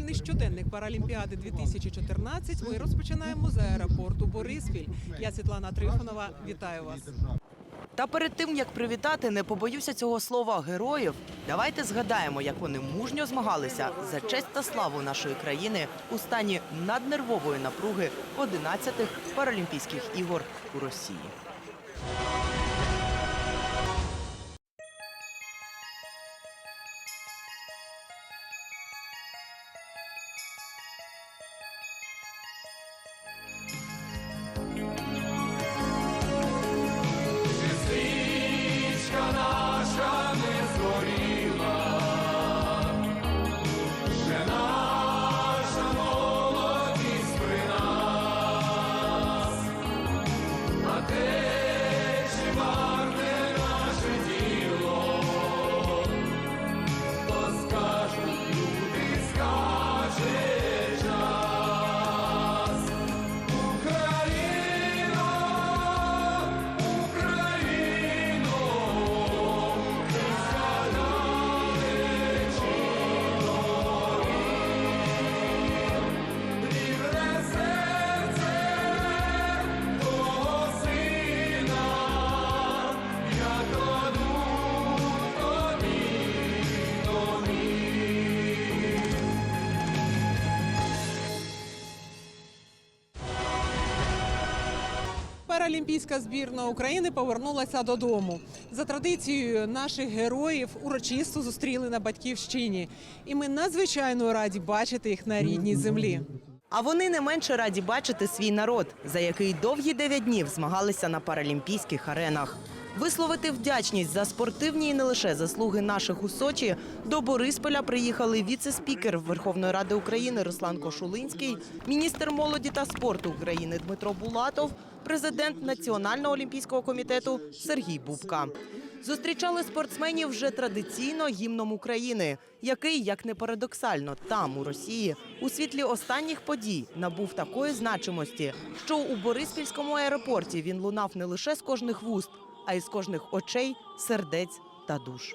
Знімальний щоденник Паралімпіади 2014 ми розпочинаємо з аеропорту Бориспіль. Я Світлана Трифонова. Вітаю вас. Та перед тим як привітати, не побоюся цього слова героїв. Давайте згадаємо, як вони мужньо змагалися за честь та славу нашої країни у стані наднервової напруги 11-х Паралімпійських ігор у Росії. Паралімпійська збірна України повернулася додому. За традицією наших героїв урочисто зустріли на батьківщині, і ми надзвичайно раді бачити їх на рідній землі. А вони не менше раді бачити свій народ, за який довгі дев'ять днів змагалися на паралімпійських аренах. Висловити вдячність за спортивні і не лише заслуги наших у Сочі до Борисполя приїхали віце-спікер Верховної Ради України Руслан Кошулинський, міністр молоді та спорту України Дмитро Булатов, президент Національного олімпійського комітету Сергій Бубка. Зустрічали спортсменів вже традиційно гімном України, який, як не парадоксально, там у Росії у світлі останніх подій набув такої значимості, що у Бориспільському аеропорті він лунав не лише з кожних вуст, а й з кожних очей, сердець та душ.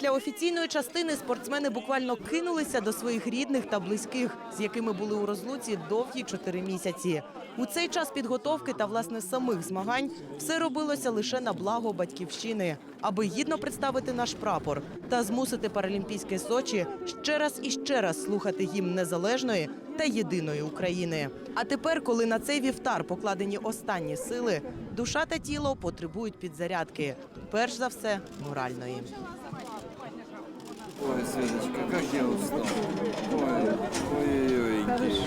Після офіційної частини спортсмени буквально кинулися до своїх рідних та близьких, з якими були у розлуці довгі чотири місяці. У цей час підготовки та власне самих змагань все робилося лише на благо батьківщини, аби гідно представити наш прапор та змусити паралімпійське Сочі ще раз і ще раз слухати гімн незалежної та єдиної України. А тепер, коли на цей вівтар покладені останні сили, душа та тіло потребують підзарядки. Перш за все, моральної. Ой, Светочка, как я устал. Ой, ой-ой-ой.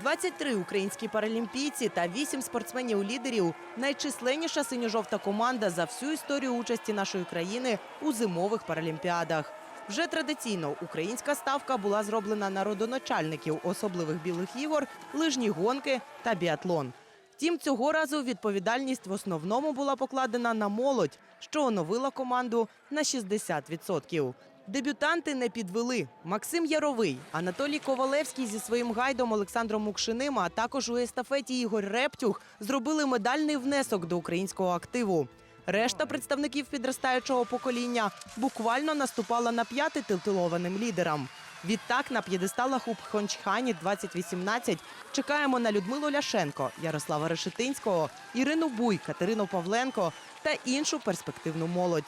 23 українські паралімпійці та 8 спортсменів-лідерів найчисленніша синьо-жовта команда за всю історію участі нашої країни у зимових паралімпіадах. Вже традиційно українська ставка була зроблена на родоначальників особливих білих ігор, лижні гонки та біатлон. Втім, цього разу відповідальність в основному була покладена на молодь, що оновила команду на 60%. Дебютанти не підвели. Максим Яровий, Анатолій Ковалевський зі своїм гайдом Олександром Мукшиним, а також у естафеті Ігор Рептюх зробили медальний внесок до українського активу. Решта представників підростаючого покоління буквально наступала на п'яти титулованим лідерам. Відтак на п'єдесталах у Пхончхані 2018 чекаємо на Людмилу Ляшенко, Ярослава Решетинського, Ірину Буй, Катерину Павленко та іншу перспективну молодь.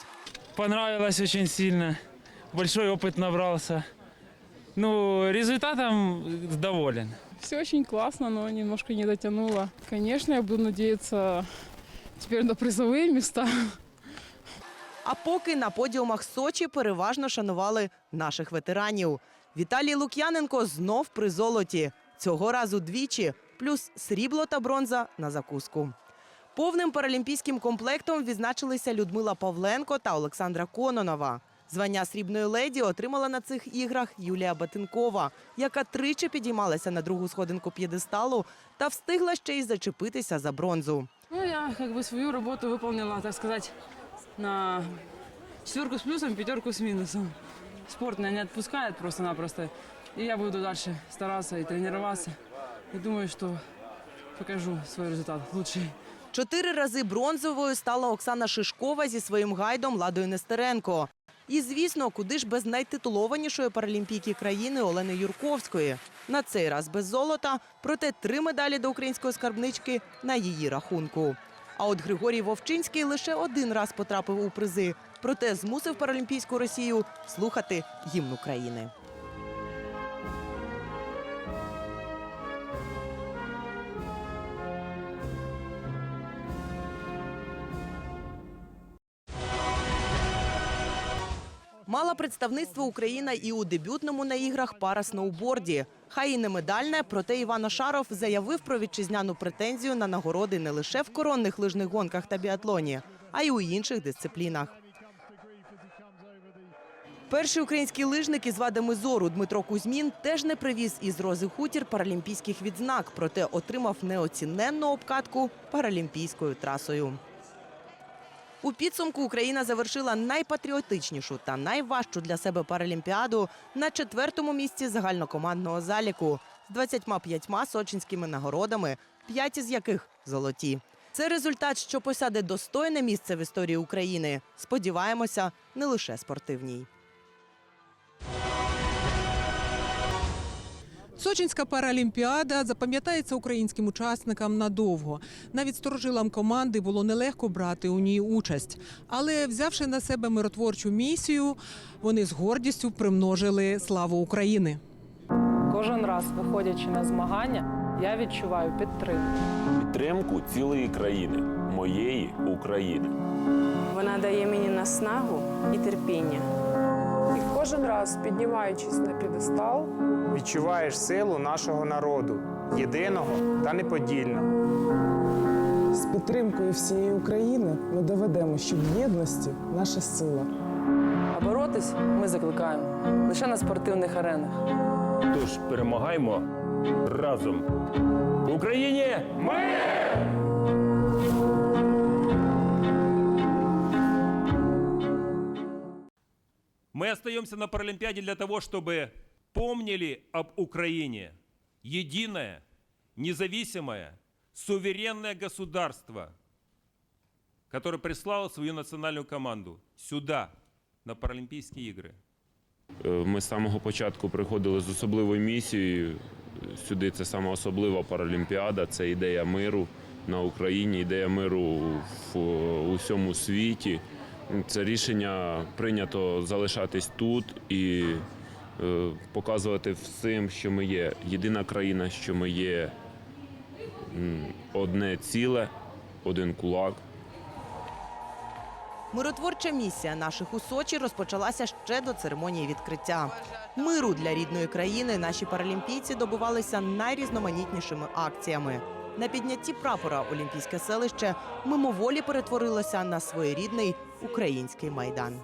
Понравилось очень сильно. Большой опыт набрался. Ну, результатом доволен. Все очень классно, но немножко не дотянуло. Конечно, я буду надеяться теперь на призовые места. А поки на подіумах Сочі переважно шанували наших ветеранів. Віталій Лук'яненко знов при золоті. Цього разу двічі, плюс срібло та бронза на закуску. Повним паралімпійським комплектом відзначилися Людмила Павленко та Олександра Кононова. Звання срібної леді отримала на цих іграх Юлія Батенкова, яка тричі підіймалася на другу сходинку п'єдесталу та встигла ще й зачепитися за бронзу. Ну, я бы свою работу выполнила, так сказать, на четверку с плюсом, пятерку с минусом. Спорт меня не отпускает просто-напросто. И я буду дальше стараться и тренироваться. И думаю, что покажу свой результат лучший. Чотири рази бронзовою стала Оксана Шишкова зі своїм гайдом Ладою Нестеренко. І, звісно, куди ж без найтитулованішої паралімпійки країни Олени Юрковської. На цей раз без золота, проте три медалі до української скарбнички на її рахунку. А от Григорій Вовчинський лише один раз потрапив у призи, проте змусив паралімпійську Росію слухати гімн України. Мала представництво Україна і у дебютному на іграх пара сноуборді. Хай і не медальне, проте Іван Ашаров заявив про вітчизняну претензію на нагороди не лише в коронних лижних гонках та біатлоні, а й у інших дисциплінах. Перший український лижник із вадами зору Дмитро Кузьмін теж не привіз із Рози Хутір паралімпійських відзнак, проте отримав неоціненну обкатку паралімпійською трасою. У підсумку Україна завершила найпатріотичнішу та найважчу для себе паралімпіаду на четвертому місці загальнокомандного заліку з 25 сочинськими нагородами, п'ять із яких золоті. Це результат, що посяде достойне місце в історії України. Сподіваємося, не лише спортивній. Сочинська паралімпіада запам'ятається українським учасникам надовго. Навіть сторожилам команди було нелегко брати у ній участь. Але взявши на себе миротворчу місію, вони з гордістю примножили славу України. Кожен раз, виходячи на змагання, я відчуваю підтримку. підтримку цілої країни, моєї України. Вона дає мені наснагу і терпіння. І кожен раз, піднімаючись на п'єдестал, Відчуваєш силу нашого народу, єдиного та неподільного. з підтримкою всієї України ми доведемо, що в єдності наша сила. А боротись ми закликаємо лише на спортивних аренах. Тож перемагаємо разом. В Україні ми! Мы остаемся на Паралимпиаде для того, чтобы помнили об Украине. Единое, независимое, суверенное государство, которое прислало свою национальную команду сюда, на Паралимпийские игры. Е, Ми з самого початку приходили з особливою місією. Сюди це саме особлива паралімпіада, це ідея миру на Україні, ідея миру в усьому світі. Це рішення прийнято залишатись тут і показувати всім, що ми є єдина країна, що ми є одне ціле, один кулак. Миротворча місія наших у Сочі розпочалася ще до церемонії відкриття. Миру для рідної країни наші паралімпійці добувалися найрізноманітнішими акціями. На піднятті прапора Олімпійське селище мимоволі перетворилося на своєрідний український майдан.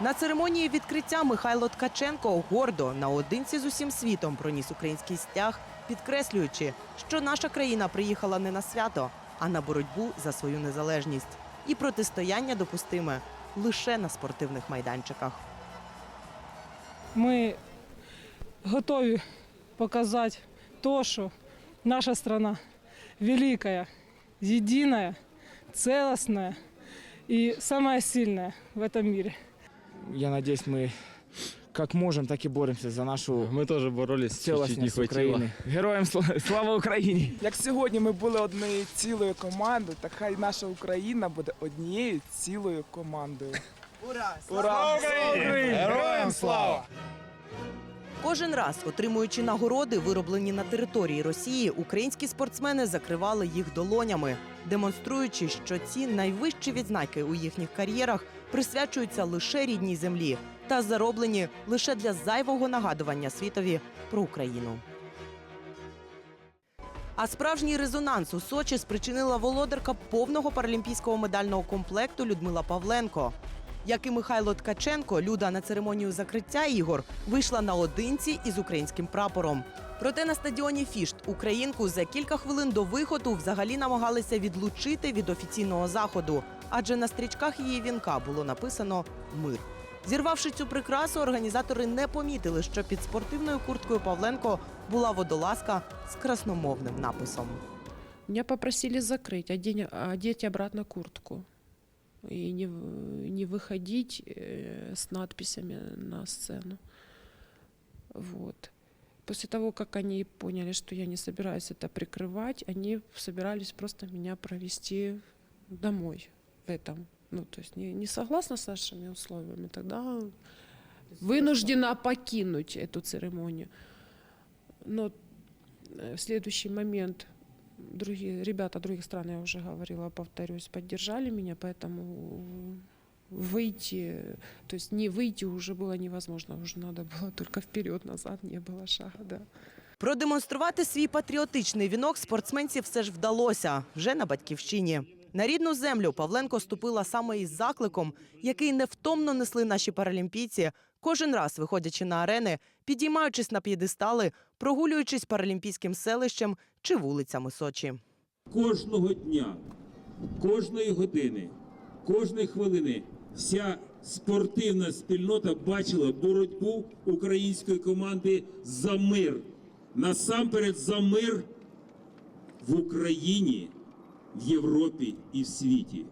На церемонії відкриття Михайло Ткаченко гордо наодинці з усім світом проніс український стяг, підкреслюючи, що наша країна приїхала не на свято, а на боротьбу за свою незалежність. І протистояння допустиме лише на спортивних майданчиках. Ми готові показати то, що наша страна велика, єдина, и самая сильная в этом мире. Я надеюсь, ми як можемо, так і боремося за нашу Ми теж боролись, цілісність України. Героям сла- слава Україні! Як сьогодні ми були однією цілою командою, так хай наша Україна буде однією цілою командою. Ура! Ура! Героям слава! Кожен раз, отримуючи нагороди, вироблені на території Росії, українські спортсмени закривали їх долонями, демонструючи, що ці найвищі відзнаки у їхніх кар'єрах присвячуються лише рідній землі та зароблені лише для зайвого нагадування світові про Україну. А справжній резонанс у Сочі спричинила володарка повного паралімпійського медального комплекту Людмила Павленко. Як і Михайло Ткаченко, Люда на церемонію закриття ігор вийшла наодинці із українським прапором. Проте на стадіоні Фішт українку за кілька хвилин до виходу взагалі намагалися відлучити від офіційного заходу, адже на стрічках її вінка було написано Мир. Зірвавши цю прикрасу, організатори не помітили, що під спортивною курткою Павленко була водолазка з красномовним написом. Меня попросили закрыть, одень, одеть обратно куртку и не, в- не выходить э, с надписями на сцену. Вот. После того, как они поняли, что я не собираюсь это прикрывать, они собирались просто меня провести домой в этом. Ну, то есть не, не согласна с нашими условиями, тогда вынуждена покинуть эту церемонию. Но э, в следующий момент другие ребята других стран, я уже говорила, повторюсь, поддержали меня, поэтому выйти, то есть не выйти уже было невозможно, уже надо было только вперед, назад не было шага, да. Продемонструвати свій патріотичний вінок спортсменці все ж вдалося вже на батьківщині. На рідну землю Павленко ступила саме із закликом, який невтомно несли наші паралімпійці, кожен раз виходячи на арени, підіймаючись на п'єдестали, прогулюючись паралімпійським селищем чи вулицями Сочі. кожного дня, кожної години, кожної хвилини вся спортивна спільнота бачила боротьбу української команди за мир. Насамперед за мир в Україні, в Європі і в світі.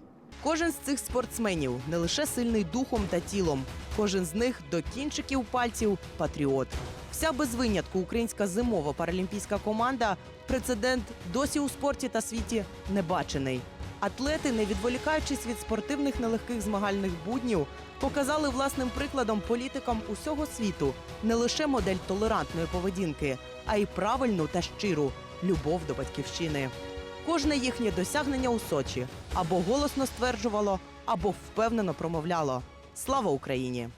Кожен з цих спортсменів не лише сильний духом та тілом, кожен з них до кінчиків пальців патріот. Вся без винятку українська зимова паралімпійська команда прецедент досі у спорті та світі не бачений. Атлети, не відволікаючись від спортивних нелегких змагальних буднів, показали власним прикладом політикам усього світу не лише модель толерантної поведінки, а й правильну та щиру любов до батьківщини. Кожне їхнє досягнення у Сочі або голосно стверджувало, або впевнено промовляло Слава Україні!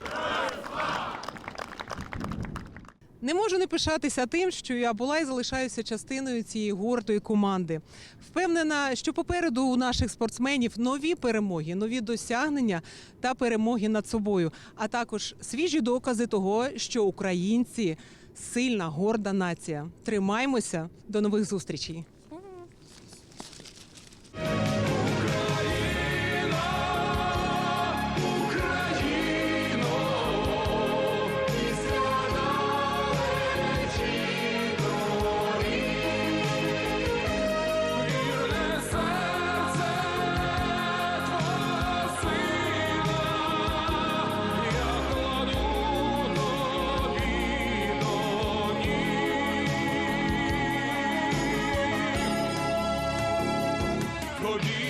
Не можу не пишатися тим, що я була і залишаюся частиною цієї гордої команди. Впевнена, що попереду у наших спортсменів нові перемоги, нові досягнення та перемоги над собою, а також свіжі докази того, що українці сильна, горда нація. Тримаймося до нових зустрічей. melody.